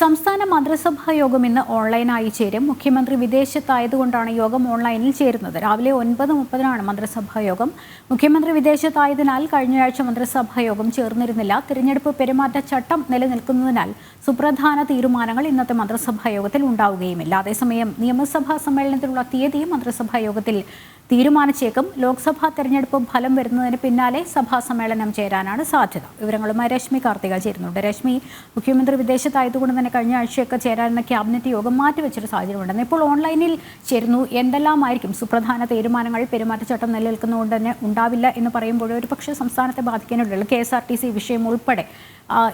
സംസ്ഥാന മന്ത്രിസഭാ യോഗം ഇന്ന് ഓൺലൈനായി ചേരും. മുഖ്യമന്ത്രി വിദേശത്തായതുകൊണ്ടാണ് യോഗം ഓൺലൈനിൽ ചേരുന്നത്. രാവിലെ ഒൻപത് മുപ്പതിനാണ് മന്ത്രിസഭാ യോഗം. മുഖ്യമന്ത്രി വിദേശത്തായതിനാൽ കഴിഞ്ഞയാഴ്ച മന്ത്രിസഭാ യോഗം ചേർന്നിരുന്നില്ല. തിരഞ്ഞെടുപ്പ് പെരുമാറ്റച്ചട്ടം നിലനിൽക്കുന്നതിനാൽ സുപ്രധാന തീരുമാനങ്ങൾ ഇന്നത്തെ മന്ത്രിസഭാ യോഗത്തിൽ ഉണ്ടാവുകയുമില്ല. അതേസമയം നിയമസഭാ സമ്മേളനത്തിലുള്ള തീയതിയും മന്ത്രിസഭാ യോഗത്തിൽ തീരുമാനിച്ചേക്കും. ലോക്സഭാ തെരഞ്ഞെടുപ്പ് ഫലം വരുന്നതിന് പിന്നാലെ സഭാ സമ്മേളനം ചേരാനാണ് സാധ്യത. വിവരങ്ങളുമായി രശ്മി കാർത്തിക ചേരുന്നുണ്ട്. രശ്മി മുഖ്യമന്ത്രി വിദേശത്തായതുകൊണ്ട് തന്നെ കഴിഞ്ഞ ആഴ്ചയൊക്കെ ചേരാനെന്ന ക്യാബിനറ്റ് യോഗം മാറ്റിവെച്ചൊരു സാഹചര്യമുണ്ടെന്ന് ഇപ്പോൾ ഓൺലൈനിൽ ചേരുന്നു എന്തെല്ലാമായിരിക്കും? സുപ്രധാന തീരുമാനങ്ങൾ പെരുമാറ്റച്ചട്ടം നിലനിൽക്കുന്നതുകൊണ്ട് തന്നെ ഉണ്ടാവില്ല എന്ന് പറയുമ്പോൾ ഒരു പക്ഷേ സംസ്ഥാനത്തെ ബാധിക്കാനുള്ളൂ. K S R T C വിഷയം ഉൾപ്പെടെ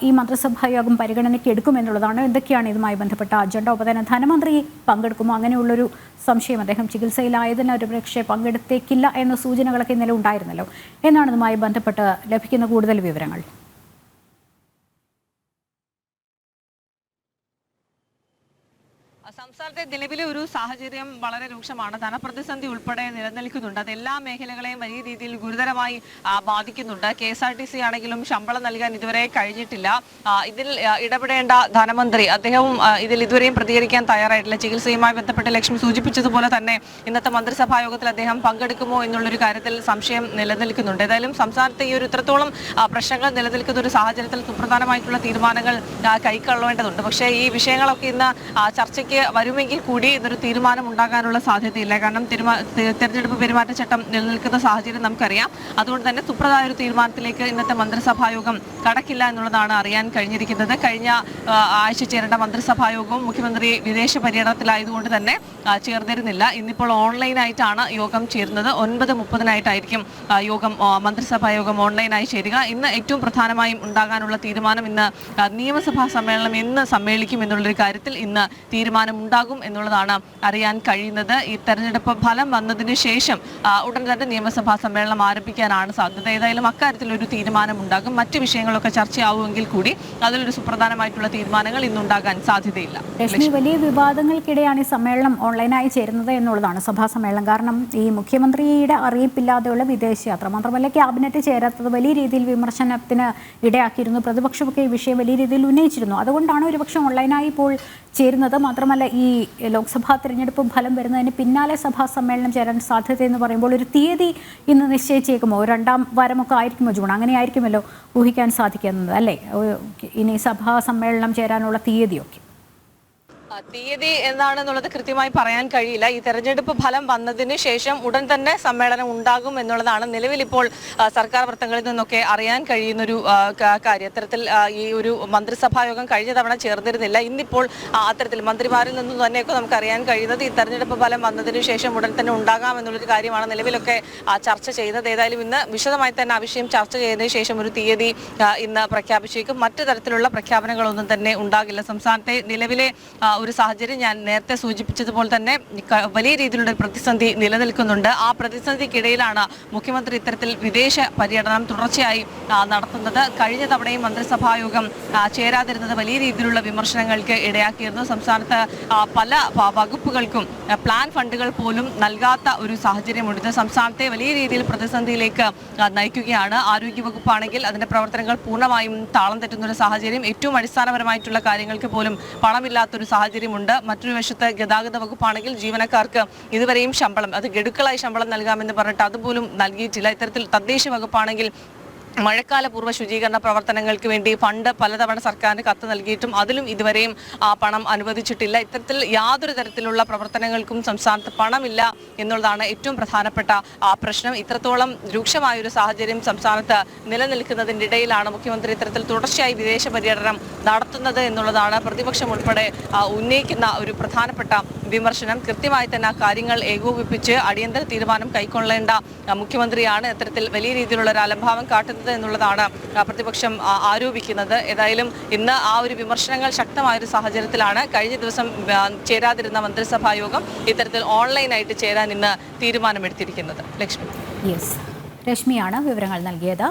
ഈ മന്ത്രിസഭായോഗം പരിഗണനയ്ക്ക് എടുക്കുമെന്നുള്ളതാണ് എന്തൊക്കെയാണ് ഇതുമായി ബന്ധപ്പെട്ട അജണ്ട ഒപ്പം തന്നെ ധനമന്ത്രി പങ്കെടുക്കുമോ? അങ്ങനെയുള്ളൊരു സംശയം അദ്ദേഹം ചികിത്സയിലായതിന് ഒരു പക്ഷേ പങ്കെടുത്തേക്കില്ല എന്ന സൂചനകളൊക്കെ ഇന്നലെ ഉണ്ടായിരുന്നല്ലോ. എന്നാണ് ഇതുമായി ബന്ധപ്പെട്ട് ലഭിക്കുന്ന കൂടുതൽ വിവരങ്ങൾ. സംസ്ഥാനത്തെ നിലവിലെ ഒരു സാഹചര്യം വളരെ രൂക്ഷമാണ്. ധനപ്രതിസന്ധി ഉൾപ്പെടെ നിലനിൽക്കുന്നുണ്ട്. അത് എല്ലാ മേഖലകളെയും വലിയ രീതിയിൽ ഗുരുതരമായി ബാധിക്കുന്നുണ്ട്. K S R T C ആണെങ്കിലും ശമ്പളം നൽകാൻ ഇതുവരെ കഴിഞ്ഞിട്ടില്ല. ഇതിൽ ഇടപെടേണ്ട ധനമന്ത്രി അദ്ദേഹവും ഇതിൽ ഇതുവരെയും പ്രതികരിക്കാൻ തയ്യാറായിട്ടില്ല. ചികിത്സയുമായി ബന്ധപ്പെട്ട് ലക്ഷ്മി സൂചിപ്പിച്ചതുപോലെ തന്നെ ഇന്നത്തെ മന്ത്രിസഭാ യോഗത്തിൽ അദ്ദേഹം പങ്കെടുക്കുമോ എന്നുള്ളൊരു കാര്യത്തിൽ സംശയം നിലനിൽക്കുന്നുണ്ട്. ഏതായാലും സംസ്ഥാനത്ത് ഈ ഒരു ഇത്രത്തോളം പ്രശ്നങ്ങൾ നിലനിൽക്കുന്ന ഒരു സാഹചര്യത്തിൽ സുപ്രധാനമായിട്ടുള്ള തീരുമാനങ്ങൾ കൈക്കൊള്ളേണ്ടതുണ്ട്. പക്ഷേ ഈ വിഷയങ്ങളൊക്കെ ഇന്ന് ചർച്ചയ്ക്ക് വരുമെങ്കിൽ കൂടി ഇതൊരു തീരുമാനം ഉണ്ടാകാനുള്ള സാധ്യതയില്ല. കാരണം തെരഞ്ഞെടുപ്പ് പെരുമാറ്റച്ചട്ടം നിലനിൽക്കുന്ന സാഹചര്യം നമുക്കറിയാം. അതുകൊണ്ട് തന്നെ സുപ്രധാന ഒരു തീരുമാനത്തിലേക്ക് ഇന്നത്തെ മന്ത്രിസഭായോഗം കടക്കില്ല എന്നുള്ളതാണ് അറിയാൻ കഴിഞ്ഞിരിക്കുന്നത്. കഴിഞ്ഞ ആഴ്ച ചേരേണ്ട മന്ത്രിസഭായോഗവും മുഖ്യമന്ത്രി വിദേശ പര്യടനത്തിലായതുകൊണ്ട് തന്നെ ചേർന്നിരുന്നില്ല. ഇന്നിപ്പോൾ ഓൺലൈനായിട്ടാണ് യോഗം ചേരുന്നത്. ഒൻപത് മുപ്പതിനായിട്ടായിരിക്കും യോഗം മന്ത്രിസഭായോഗം മന്ത്രിസഭാ യോഗം ഓൺലൈനായി ചേരുക. ഇന്ന് ഏറ്റവും പ്രധാനമായും ഉണ്ടാകാനുള്ള തീരുമാനം ഇന്ന് നിയമസഭാ സമ്മേളനം എന്ന് സമ്മേളിക്കും എന്നുള്ളൊരു കാര്യത്തിൽ ഇന്ന് തീരുമാനം ഉണ്ടാകും എന്നുള്ളതാണ് അറിയാൻ കഴിയുന്നത്. ഈ തെരഞ്ഞെടുപ്പ് ഫലം വന്നതിന് ശേഷം ഉടൻ തന്നെ നിയമസഭാ സമ്മേളനം ആരംഭിക്കാനാണ് സാധ്യത. ഏതായാലും അക്കാര്യത്തിൽ ഒരു തീരുമാനം ഉണ്ടാകും മറ്റ് വിഷയങ്ങളൊക്കെ ചർച്ചയാവുമെങ്കിൽ കൂടി അതിലൊരു സുപ്രധാനമായിട്ടുള്ള തീരുമാനങ്ങൾ ഇന്നുണ്ടാകാൻ സാധ്യതയില്ല. വലിയ വിവാദങ്ങൾക്കിടെയാണ് ഈ സമ്മേളനം ഓൺലൈനായി ചേരുന്നത് എന്നുള്ളതാണ് സഭാ സമ്മേളനം. കാരണം ഈ മുഖ്യമന്ത്രിയുടെ അറിയിപ്പില്ലാതെയുള്ള വിദേശയാത്ര മാത്രമല്ല ക്യാബിനറ്റ് ചേരാത്തത് വലിയ രീതിയിൽ വിമർശനത്തിന് ഇടയാക്കിയിരുന്നു. പ്രതിപക്ഷമൊക്കെ ഈ വിഷയം വലിയ രീതിയിൽ ഉന്നയിച്ചിരുന്നു. അതുകൊണ്ടാണ് ഒരുപക്ഷെ ഓൺലൈനായി ഇപ്പോൾ ചേരുന്നത്. മാത്രമല്ല ഈ ലോക്സഭാ തിരഞ്ഞെടുപ്പ് ഫലം വരുന്നതിന് പിന്നാലെ സഭാ സമ്മേളനം ചേരാൻ സാധ്യത എന്ന് പറയുമ്പോൾ ഒരു തീയതി ഇന്ന് നിശ്ചയിച്ചേക്കുമോ? രണ്ടാം വാരമൊക്കെ ആയിരിക്കുമോ ജൂൺ? അങ്ങനെ ആയിരിക്കുമല്ലോ ഊഹിക്കാൻ സാധിക്കുന്നത് അല്ലേ? ഇനി സഭാ സമ്മേളനം ചേരാനുള്ള തീയതിയൊക്കെ. തീയതി എന്താണെന്നുള്ളത് കൃത്യമായി പറയാൻ കഴിയില്ല. ഈ തെരഞ്ഞെടുപ്പ് ഫലം വന്നതിന് ശേഷം ഉടൻ തന്നെ സമ്മേളനം ഉണ്ടാകും എന്നുള്ളതാണ് നിലവിൽ ഇപ്പോൾ സർക്കാർ വൃത്തങ്ങളിൽ നിന്നൊക്കെ അറിയാൻ കഴിയുന്നൊരു ഒരു കാര്യം. അത്തരത്തിൽ ഈ ഒരു മന്ത്രിസഭാ യോഗം കഴിഞ്ഞ തവണ ചേർന്നിരുന്നില്ല. ഇന്നിപ്പോൾ അത്തരത്തിൽ മന്ത്രിമാരിൽ നിന്നും തന്നെയൊക്കെ നമുക്ക് അറിയാൻ കഴിയുന്നത് ഈ തെരഞ്ഞെടുപ്പ് ഫലം വന്നതിന് ശേഷം ഉടൻ തന്നെ ഉണ്ടാകാം എന്നുള്ളൊരു കാര്യമാണ് നിലവിലൊക്കെ ചർച്ച ചെയ്യുന്നത് ഏതായാലും ഇന്ന് വിശദമായി തന്നെ ആ വിഷയം ചർച്ച ചെയ്തതിന് ശേഷം ഒരു തീയതി ഇന്ന് പ്രഖ്യാപിച്ചേക്കും. മറ്റു തരത്തിലുള്ള പ്രഖ്യാപനങ്ങളൊന്നും തന്നെ ഉണ്ടാകില്ല. സംസ്ഥാനത്തെ നിലവിലെ ഒരു സാഹചര്യം ഞാൻ നേരത്തെ സൂചിപ്പിച്ചതുപോലെ തന്നെ വലിയ രീതിയിലുള്ള ഒരു പ്രതിസന്ധി നിലനിൽക്കുന്നുണ്ട്. ആ പ്രതിസന്ധിക്കിടയിലാണ് മുഖ്യമന്ത്രി ഇത്തരത്തിൽ വിദേശ പര്യടനം തുടർച്ചയായി നടത്തുന്നത്. കഴിഞ്ഞ തവണയും മന്ത്രിസഭായോഗം ചേരാതിരുന്നത് വലിയ രീതിയിലുള്ള വിമർശനങ്ങൾക്ക് ഇടയാക്കിയിരുന്നു. സംസ്ഥാനത്ത് പല വകുപ്പുകൾക്കും പ്ലാൻ ഫണ്ടുകൾ പോലും നൽകാത്ത ഒരു സാഹചര്യമുണ്ട്. സംസ്ഥാനത്തെ വലിയ രീതിയിൽ പ്രതിസന്ധിയിലേക്ക് നയിക്കുകയാണ്. ആരോഗ്യവകുപ്പാണെങ്കിൽ അതിന്റെ പ്രവർത്തനങ്ങൾ പൂർണമായും താളം തെറ്റുന്ന ഒരു സാഹചര്യം. ഏറ്റവും അടിസ്ഥാനപരമായിട്ടുള്ള കാര്യങ്ങൾക്ക് പോലും പണമില്ലാത്തൊരു സാഹചര്യമുണ്ട്. മറ്റൊരു വശത്ത് ഗതാഗത വകുപ്പാണെങ്കിൽ ജീവനക്കാർക്ക് ഇതുവരെയും ശമ്പളം അത് ഗഡുക്കളായി ശമ്പളം നൽകാമെന്ന് പറഞ്ഞിട്ട് അതുപോലും നൽകിയിട്ടില്ല. ഇത്തരത്തിൽ തദ്ദേശ വകുപ്പാണെങ്കിൽ മഴക്കാല പൂർവ ശുചീകരണ പ്രവർത്തനങ്ങൾക്ക് വേണ്ടി ഫണ്ട് പലതവണ സർക്കാരിന് കത്ത് നൽകിയിട്ടും അതിലും ഇതുവരെയും പണം അനുവദിച്ചിട്ടില്ല. ഇത്തരത്തിൽ യാതൊരു തരത്തിലുള്ള പ്രവർത്തനങ്ങൾക്കും സംസ്ഥാനത്ത് പണമില്ല എന്നുള്ളതാണ് ഏറ്റവും പ്രധാനപ്പെട്ട ആ പ്രശ്നം. ഇത്രത്തോളം രൂക്ഷമായ ഒരു സാഹചര്യം സംസ്ഥാനത്ത് നിലനിൽക്കുന്നതിന്റെ ഇടയിലാണ് മുഖ്യമന്ത്രി ഇത്തരത്തിൽ തുടർച്ചയായി വിദേശ പര്യടനം നടത്തുന്നത് എന്നുള്ളതാണ് പ്രതിപക്ഷം ഉൾപ്പെടെ ഉന്നയിക്കുന്ന ഒരു പ്രധാനപ്പെട്ട വിമർശനം. കൃത്യമായി തന്നെ ആ കാര്യങ്ങൾ ഏകോപിപ്പിച്ച് അടിയന്തര തീരുമാനം കൈക്കൊള്ളേണ്ട മുഖ്യമന്ത്രിയാണ് ഇത്തരത്തിൽ വലിയ രീതിയിലുള്ള ഒരു അലംഭാവം കാട്ടുന്നത് എന്നുള്ളതാണ് പ്രതിപക്ഷം ആരോപിക്കുന്നത്. ഏതായാലും ഇന്ന് ആ ഒരു വിമർശനങ്ങൾ ശക്തമായ ഒരു സാഹചര്യത്തിലാണ്. കഴിഞ്ഞ ദിവസം ചേരാതിരുന്ന മന്ത്രിസഭാ യോഗം ഇത്തരത്തിൽ ഓൺലൈനായിട്ട് ചേരാൻ ഇന്ന് തീരുമാനമെടുത്തിരിക്കുന്നത്. ലക്ഷ്മി. യെസ് രശ്മിയാണ് വിവരങ്ങൾ നൽകിയത്.